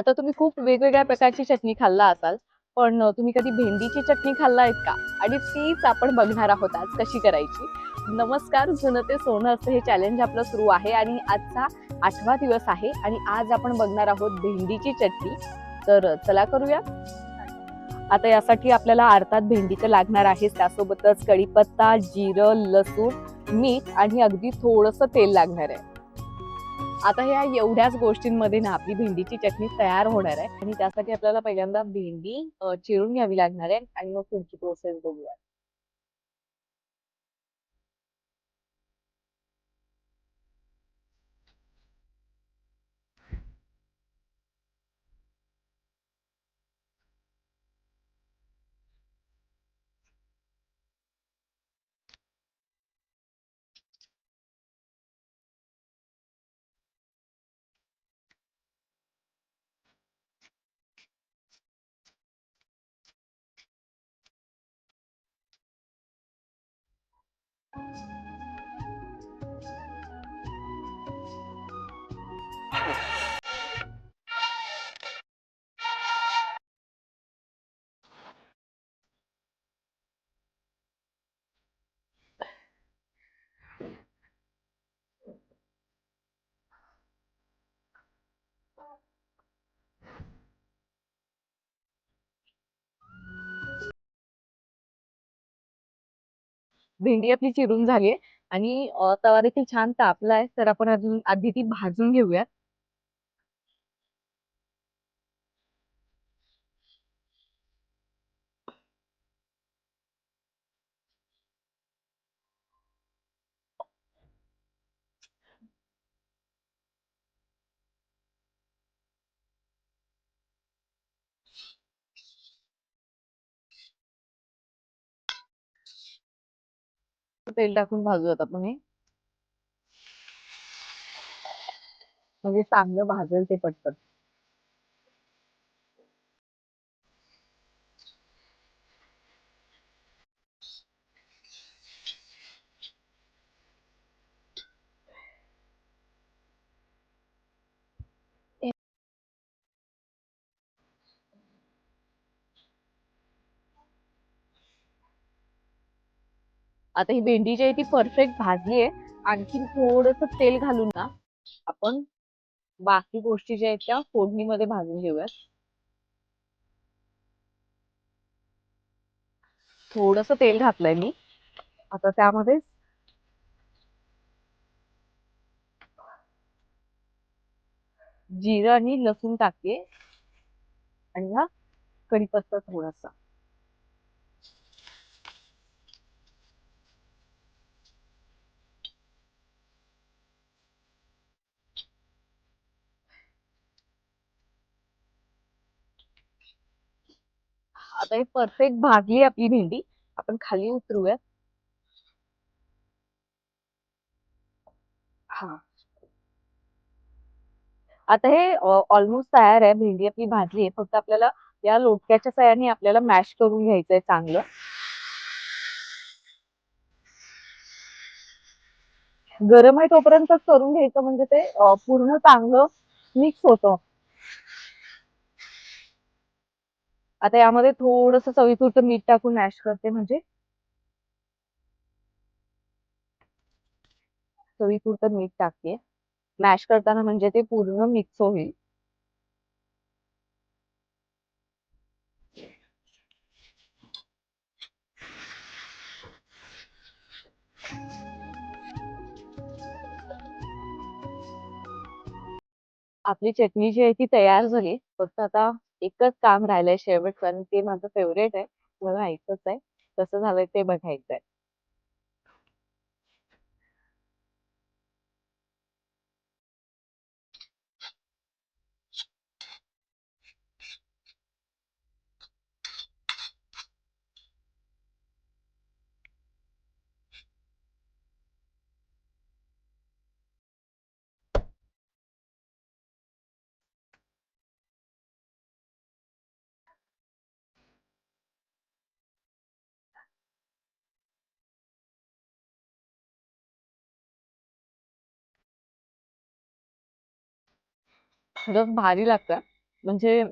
आता तुम्ही खूप वेगवेगळ्या प्रकारची चटणी खाल्ला असाल पण तुम्ही कधी भेंडीची चटणी खाल्ला आहेत का? आणि तीच आपण बघणार आहोत आज कशी करायची. नमस्कार जुनं ते सोनं असं हे चॅलेंज आपलं सुरू आहे आणि आजचा आठवा दिवस आहे आणि आज आपण बघणार आहोत भेंडीची चटणी. तर चला करूया. आता यासाठी आपल्याला अर्थात भेंडीचं लागणार आहे त्यासोबतच कढीपत्ता जिरं लसूण मीठ आणि अगदी थोडंसं तेल लागणार आहे. आता ह्या एवढ्याच गोष्टींमध्ये ना आपली भेंडीची चटणी तयार होणार आहे. आणि त्यासाठी आपल्याला पहिल्यांदा भेंडी चिरून घ्यावी लागणार आहे आणि मग पुढची प्रोसेस बघूया. भेंडी आपली चिरून झाली आणि तवा देखील छान तापलाय तर आपण अजून आधी ती भाजून घेऊया तेल टाकून भाजू आपण हे. म्हणजे चांगलं भाजेल ते पटकन आता ही भेंडी जी आहे ती परफेक्ट भाजली आहे. आणखीन थोडस तेल घालून ना आपण बाकी गोष्टी ज्या आहेत त्या फोडणीमध्ये भाजून घेऊयात. थोडस तेल घातलंय मी. आता त्यामध्ये जिरं आणि लसूण टाकते. आणि हा कढीपत्ता थोडासा. आता हे परफेक्ट भाजली आपली भेंडी. आपण खाली उतरूयात हा. आता हे ऑलमोस्ट तयार आहे. भेंडी आपली भाजली आहे. फक्त आपल्याला या लोटक्याच्या सहाय्याने आपल्याला मॅश करून घ्यायचंय चांगलं. गरम आहे तोपर्यंतच करून घ्यायचं म्हणजे ते पूर्ण चांगलं मिक्स होतं. आता यामध्ये थोडस चवीपुरतं मीठ टाकून मॅश करते म्हणजे. चवीपुरतं मीठ टाकते. मॅश करताना म्हणजे ते पूर्ण मिक्स होईल. आपली चटणी जी आहे ती तयार झाली. फक्त आता एकच काम राहिलंय शेवटचं आणि ते माझं फेवरेट आहे. मला ऐकच आहे कसं झालंय ते बघायचंय. खरंच भारी लागतात म्हणजे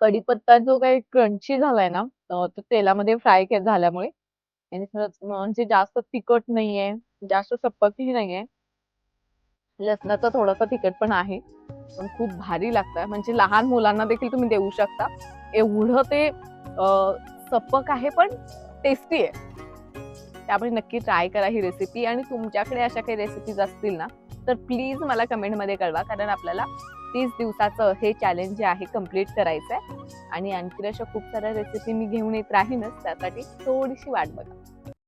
कढीपत्ता जो काही क्रंची झालाय ना तो तेलामध्ये फ्राय झाल्यामुळे आणि खरंच म्हणजे जास्त तिखट नाहीये जास्त सप्पकही नाहीये. लसणाचा थोडासा तिखट पण आहे. पण खूप भारी लागतात म्हणजे लहान मुलांना देखील तुम्ही देऊ शकता. एवढं ते सपक सप्पक आहे पण टेस्टी आहे. त्यामुळे नक्की ट्राय करा ही रेसिपी आणि तुमच्याकडे अशा काही रेसिपीज असतील ना तर प्लीज मला कमेंटमध्ये कळवा कारण आपल्याला तीस दिवसाचं हे चॅलेंज जे आहे कंप्लीट करायचं आहे आणि आणखी अशा खूप साऱ्या रेसिपी मी घेऊन येत राहीनच त्यासाठी थोडीशी वाट बघा.